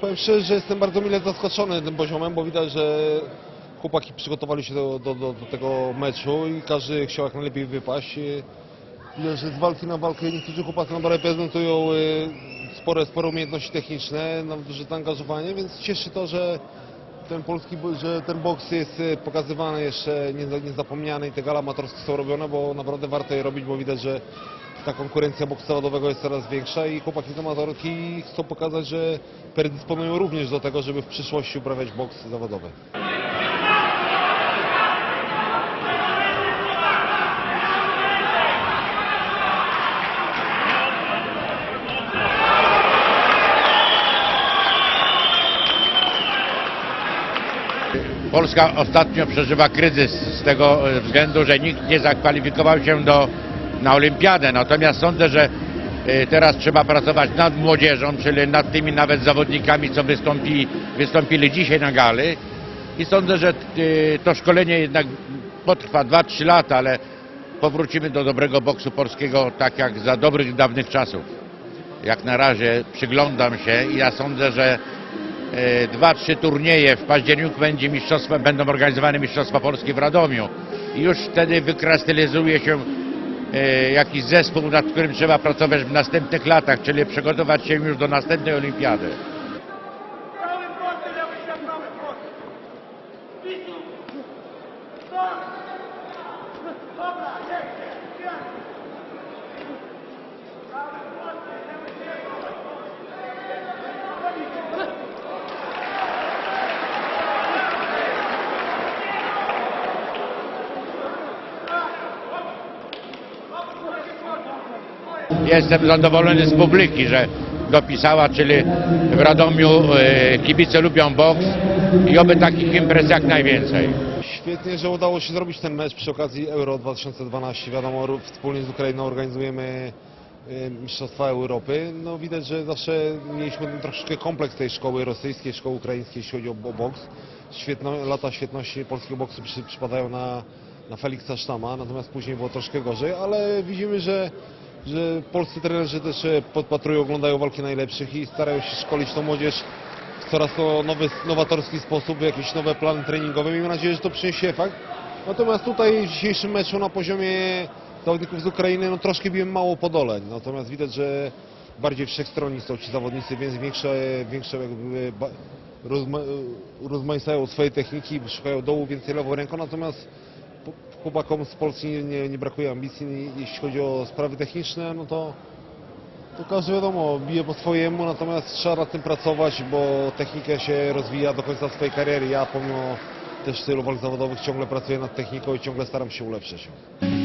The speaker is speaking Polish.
powiem szczerze, że jestem bardzo mile zaskoczony tym poziomem, bo widać, że chłopaki przygotowali się do, do, do, do tego meczu i każdy chciał jak najlepiej wypaść. I Widać, że z walki na walkę niektórzy chłopacy naprawdę prezentują y, spore, spore umiejętności techniczne, no, duże zaangażowanie, więc cieszy to, że ten polski, że ten boks jest pokazywany jeszcze nie- niezapomniany i te gale amatorskie są robione, bo naprawdę warto je robić, bo widać, że ta konkurencja boksu zawodowego jest coraz większa i chłopaki z amatorki chcą pokazać, że predysponują również do tego, żeby w przyszłości uprawiać boks zawodowy. Polska ostatnio przeżywa kryzys z tego względu, że nikt nie zakwalifikował się do, na olimpiadę. Natomiast sądzę, że e, teraz trzeba pracować nad młodzieżą, czyli nad tymi nawet zawodnikami, co wystąpi, wystąpili dzisiaj na gali. I sądzę, że e, to szkolenie jednak potrwa 2-3 lata, ale powrócimy do dobrego boksu polskiego tak jak za dobrych dawnych czasów. Jak na razie przyglądam się i ja sądzę, że e, dwa, trzy turnieje w październiku będzie mistrzostwa, będą organizowane Mistrzostwa Polskie w Radomiu. I już wtedy wykrystalizuje się E, jakiś zespół, nad którym trzeba pracować w następnych latach, czyli przygotować się już do następnej olimpiady. Dobra. Jestem zadowolony z publiki, że dopisała, czyli w Radomiu e, kibice lubią boks i oby takich imprez jak najwięcej. Świetnie, że udało się zrobić ten mecz przy okazji Euro 2012. Wiadomo, wspólnie z Ukrainą organizujemy y, Mistrzostwa Europy. No widać, że zawsze mieliśmy troszeczkę kompleks tej szkoły rosyjskiej, szkoły ukraińskiej, jeśli chodzi o, o boks. Świetno, lata świetności polskiego boksu przy, przypadają na, na Feliksa Sztama, natomiast później było troszkę gorzej, ale widzimy, że, że polscy trenerzy też podpatrują, oglądają walki najlepszych i starają się szkolić tą młodzież w coraz to nowy, nowatorski sposób, jakieś nowe plany treningowe. Miejmy nadzieję, że to przyniesie efekt. Natomiast tutaj w dzisiejszym meczu na poziomie zawodników z Ukrainy no, troszkę biłem mało podoleń. Natomiast widać, że bardziej wszechstronni są ci zawodnicy, więc większe, większe jakby rozma, rozmaicają swoje techniki, szukają dołu więcej lewą ręką. Natomiast chłopakom z Polski nie, nie, nie brakuje ambicji, jeśli chodzi o sprawy techniczne, no to to każdy wiadomo, bije po swojemu, natomiast trzeba nad tym pracować, bo technika się rozwija do końca swojej kariery. Ja pomimo też tylu walk zawodowych ciągle pracuję nad techniką i ciągle staram się ulepszać. ją.